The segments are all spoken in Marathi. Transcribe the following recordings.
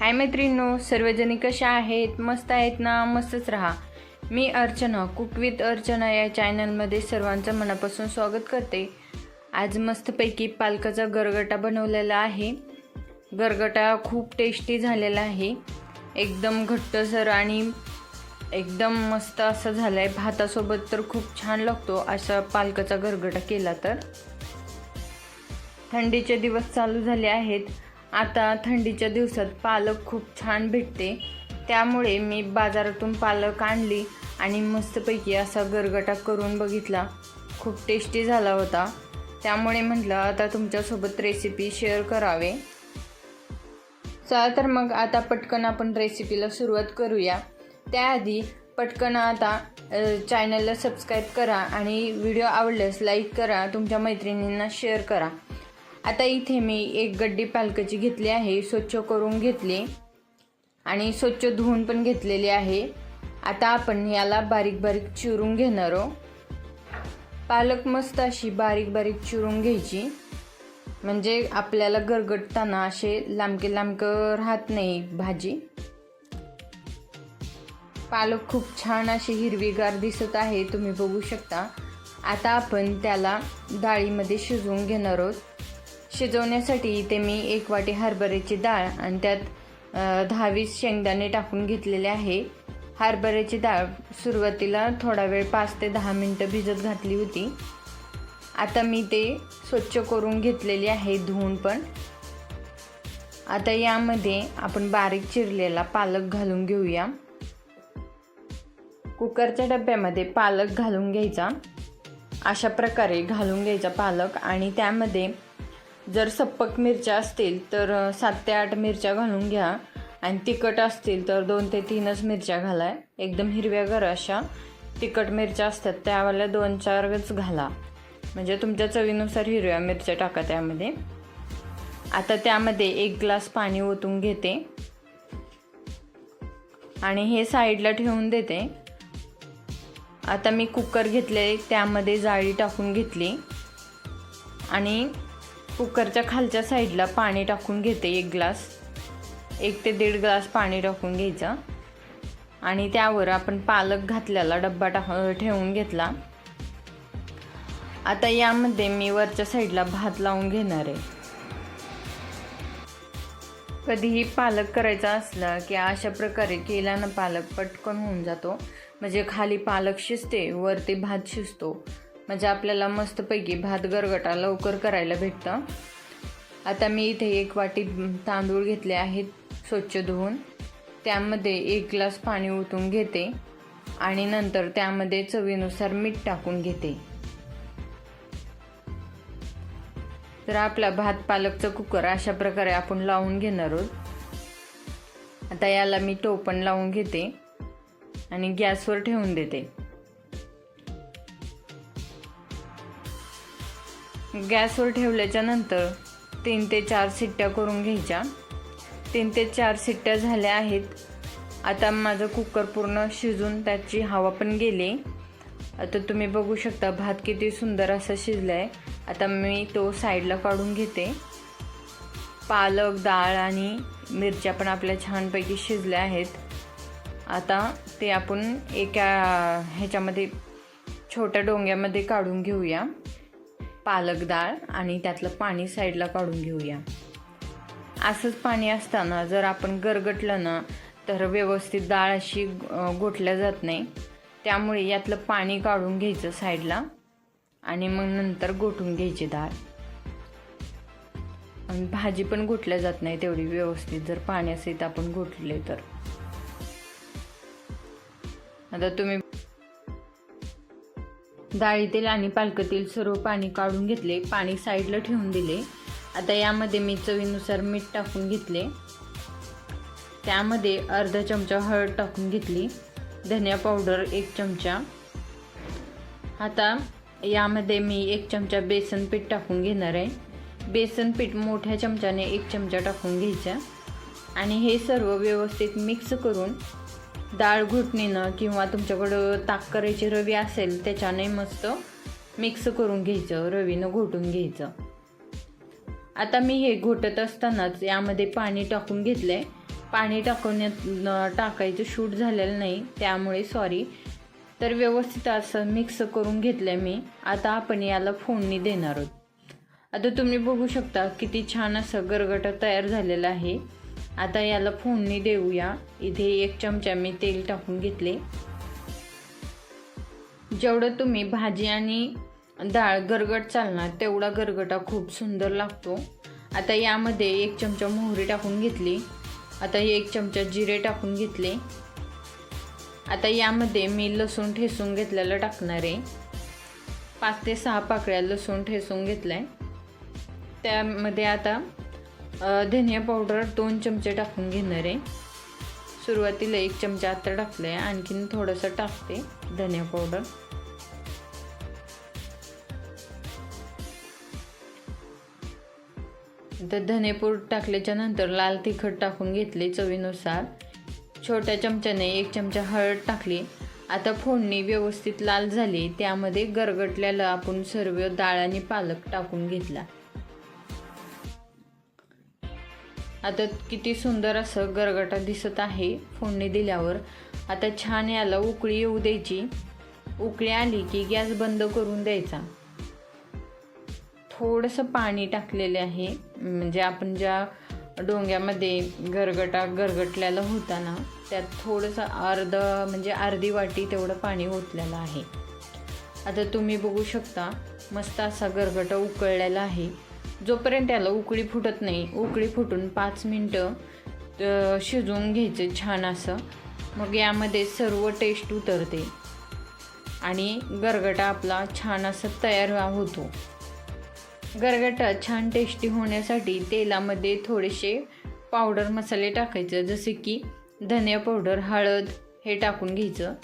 हाय मैत्रिणो सर्वजणी कशा आहेत? मस्त आहेत ना? मस्तच राहा. मी अर्चना कुक विथ अर्चना या चॅनलमध्ये सर्वांचं मनापासून स्वागत करते. आज मस्तपैकी पालकाचा गरगटा बनवलेला आहे. गरगटा खूप टेस्टी झालेला आहे. एकदम घट्टसर आणि एकदम मस्त असं झालं आहे भातासोबत तर खूप छान लागतो असा पालकाचा गरगटा केला तर. थंडीचे दिवस चालू झाले आहेत. आता थंडीच्या दिवसात पालक खूप छान भेटते. त्यामुळे मी बाजारातून पालक आणली आणि मस्तपैकी असा गरगटा करून बघितला. खूप टेस्टी झाला होता. त्यामुळे म्हटलं आता तुमच्यासोबत रेसिपी शेअर करावे. चला तर मग आता पटकन आपण रेसिपीला सुरुवात करूया. त्याआधी पटकन आता चॅनलला सबस्क्राईब करा आणि व्हिडिओ आवडल्यास लाईक करा. तुमच्या मैत्रिणींना शेअर करा. आता इथे मी एक गड्डी पालकाची घेतली आहे स्वच्छ करून घेतली. आणि स्वच्छ धुवून पण घेतलेली आहे. आता आपण याला बारीक बारीक चिरून घेणार आहोत पालक मस्त अशी बारीक बारीक चिरून घ्यायची. म्हणजे आपल्याला गरगटताना असे लांबके लांबकं राहत नाही भाजी. पालक खूप छान अशी हिरवीगार दिसत आहे तुम्ही बघू शकता. आता आपण त्याला डाळीमध्ये शिजवून घेणार आहोत. शिजवण्यासाठी इथे मी एक वाटी हरभऱ्याची डाळ आणि त्यात दहा वीस शेंगदाणे टाकून घेतलेले आहे. हरभऱ्याची डाळ सुरुवातीला थोडा वेळ पाच ते दहा मिनटं भिजत घातली होती. आता मी ते स्वच्छ करून घेतलेली आहे धुवून पण. आता यामध्ये आपण बारीक चिरलेला पालक घालून घेऊया. कुकरच्या डब्यामध्ये पालक घालून घ्यायचा. अशा प्रकारे घालून घ्यायचा पालक आणि त्यामध्ये जर सप्पक मिरच्या असतील तर सात ते आठ मिरच्या घालून घ्या. आणि तिखट असतील तर दोन ते तीनच मिरच्या घाला. एकदम हिरव्यागर अशा तिखट मिरच्या असतात त्यावाल्या दोन चारच घाला. म्हणजे तुमच्या चवीनुसार हिरव्या मिरच्या टाका त्यामध्ये. आता त्यामध्ये एक ग्लास पाणी ओतून घेते. आणि हे साईडला ठेवून देते. आता मी कुकर घेतले त्यामध्ये जाळी टाकून घेतली. आणि कुकरच्या खालच्या साईडला पाणी टाकून घेते एक ग्लास. एक ते दीड ग्लास पाणी टाकून घ्यायचं. आणि त्यावर आपण पालक घातलेला डब्बा टाक ठेवून घेतला. आता यामध्ये मी वरच्या साईडला भात लावून घेणार आहे. कधीही पालक करायचा असला की अशा प्रकारे केल्यानं पालक पटकन होऊन जातो. म्हणजे खाली पालक शिजते वरती भात शिजतो. म्हणजे आपल्याला मस्तपैकी भात गरगटा लवकर करायला भेटतं. आता मी इथे एक वाटी तांदूळ घेतले आहेत स्वच्छ धुवून. त्यामध्ये एक ग्लास पाणी ओतून घेते आणि नंतर त्यामध्ये चवीनुसार मीठ टाकून घेते. तर आपला भात पालकचं कुकर अशा प्रकारे आपण लावून घेणार आहोत. आता याला मी टोपण लावून घेते आणि गॅसवर ठेवून देते. गॅसवर ठेवल्याच्या नंतर तीन ते चार सिट्ट्या करून घ्यायच्या. तीन ते चार सिट्ट्या झाल्या आहेत. आता माझं कुकर पूर्ण शिजून त्याची हवा पण गेली. आता तुम्ही बघू शकता भात किती सुंदर असा शिजला आहे आता मी तो साईडला काढून घेते. पालक डाळ आणि मिरच्या पण आपल्या छानपैकी शिजल्या आहेत. आता ते आपण एका ह्याच्यामध्ये छोट्या डोंग्यामध्ये काढून घेऊया. पालक डाळ आणि त्यातलं पाणी साईडला काढून घेऊया. असंच पाणी असताना जर आपण गरगटलं ना तर व्यवस्थित डाळ अशी गोठल्या जात नाही. त्यामुळे यातलं पाणी काढून घ्यायचं साईडला आणि मग नंतर गोठून घ्यायची डाळ. आणि भाजी पण गोठल्या जात नाही तेवढी व्यवस्थित जर पाणी असेल तर आपण गोठले तर. आता तुम्ही डाळीतील आणि पालकतील सर्व पाणी काढून घेतले पाणी साईडला ठेवून दिले. आता यामध्ये मी चवीनुसार मीठ टाकून घेतले. त्यामध्ये अर्धा चमचा हळद टाकून घेतली. धनिया पावडर एक चमचा. आता यामध्ये मी एक चमचा बेसन पीठ टाकून घेणार आहे. बेसन पीठ मोठ्या चमच्याने एक चमचा टाकून घ्यायचा. आणि हे सर्व व्यवस्थित मिक्स करून डाळ घुटणीनं किंवा तुमच्याकडं ताक करायची रवी असेल त्याच्याने मस्त मिक्स करून घ्यायचं रवीनं घोटून घ्यायचं. आता मी हे घोटत असतानाच यामध्ये पाणी टाकून घेतलं आहे पाणी टाकवण्यात टाकायचं शूट झालेलं नाही त्यामुळे सॉरी तर व्यवस्थित असं मिक्स करून घेतलं आहे मी. आता आपण याला फोडणी देणार आहोत. आता तुम्ही बघू शकता किती छान असं गरगटं तयार झालेलं आहे. आता याला फोडणी देऊया. इथे एक चमचा मी तेल टाकून घेतले. जेवढं तुम्ही भाजी आणि डाळ गरगट चालणार तेवढा गरगटा खूप सुंदर लागतो. आता यामध्ये एक चमचा मोहरी टाकून घेतली. आता एक चमचा जिरे टाकून घेतले. आता यामध्ये मी लसूण ठेसून घेतलेलं टाकणार आहे. पाच ते सहा पाकळ्या लसूण ठेसून घेतलाय. त्यामध्ये आता धनिया पावडर दोन चमचे टाकून घेणार आहे. सुरुवातीला एक चमचा आता टाकलं आहे आणखीन थोडंसं टाकते धनिया पावडर. तर धनेपूड टाकल्याच्या नंतर लाल तिखट टाकून घेतले चवीनुसार. छोट्या चमच्याने एक चमचा हळद टाकली. आता फोडणी व्यवस्थित लाल झाली त्यामध्ये गरगटल्याला आपण सर्व डाळ आणि पालक टाकून घेतला. आता किती सुंदर असं गरगटा दिसत आहे फोडणी दिल्यावर. आता छान याला उकळी येऊ द्यायची. उकळी आली की गॅस बंद करून द्यायचा. थोडंसं पाणी टाकलेले आहे. म्हणजे आपण ज्या डोंग्यामध्ये गरगटा गरगटलेला होता ना त्यात थोडंसं अर्ध म्हणजे अर्धी वाटी तेवढं पाणी ओतलेलं आहे. आता तुम्ही बघू शकता मस्त असा गरगटा उकळलेला आहे. जोपर्यंत त्याला उकळी फुटत नाही उकळी फुटून पाच मिनटं शिजवून घ्यायचं छान असं. मग यामध्ये सर्व टेस्ट उतरते. आणि गरगटा आपला छान असा तयार होतो. गरगटा छान टेस्टी होण्यासाठी तेलामध्ये थोडेसे पावडर मसाले टाकायचं. जसे की धनिया पावडर हळद हे टाकून घ्यायचं.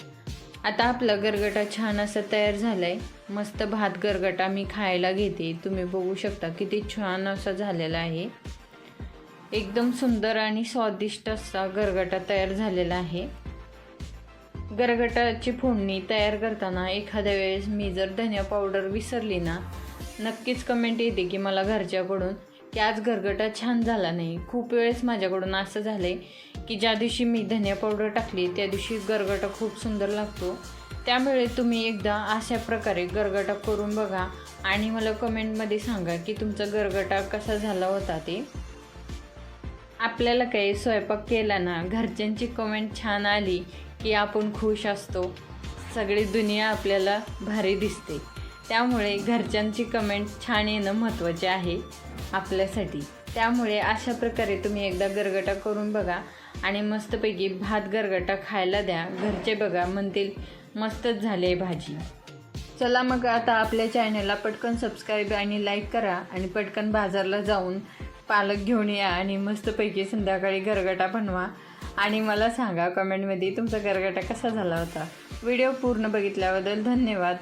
आता आपला गरगटा छान असा तयार झाला आहे मस्त भात गरगटा मी खायला घेते. तुम्ही बघू शकता किती छान असा झालेला आहे. एकदम सुंदर आणि स्वादिष्ट असा गरगटा तयार झालेला आहे. गरगटाची फोडणी तयार करताना एखाद्या वेळेस मी जर धनिया पावडर विसरली ना नक्कीच कमेंट येते की मला घरच्याकडून की आज गरगटा छान झाला नाही. खूप वेळेस माझ्याकडून असं झालं आहे की ज्या दिवशी मी धनिया पावडर टाकली त्या दिवशी गरगटा खूप सुंदर लागतो. त्यामुळे तुम्ही एकदा अशा प्रकारे गरगटा करून बघा आणि मला कमेंटमध्ये सांगा की तुमचा गरगटा कसा झाला होता ते. आपल्याला काही स्वयंपाक केला ना घरच्यांची कमेंट छान आली की आपण खुश असतो. सगळी दुनिया आपल्याला भारी दिसते. त्यामुळे घरच्यांची कमेंट छान येणं महत्त्वाचे आहे. आपल्यासाठी. त्यामुळे अशा प्रकारे तुम्ही एकदा गरगटा करून बघा आणि मस्तपैकी भात गरगटा खायला द्या. घरचे बघा म्हणतील मस्तच झाले भाजी. चला मग आता आपल्या चॅनलला पटकन सबस्क्राईब आणि लाईक करा आणि पटकन बाजारला जाऊन पालक घेऊन या आणि मस्तपैकी संध्याकाळी गरगटा बनवा. आणि मला सांगा कमेंटमध्ये तुमचा गरगटा कसा झाला होता. व्हिडिओ पूर्ण बघितल्याबद्दल धन्यवाद.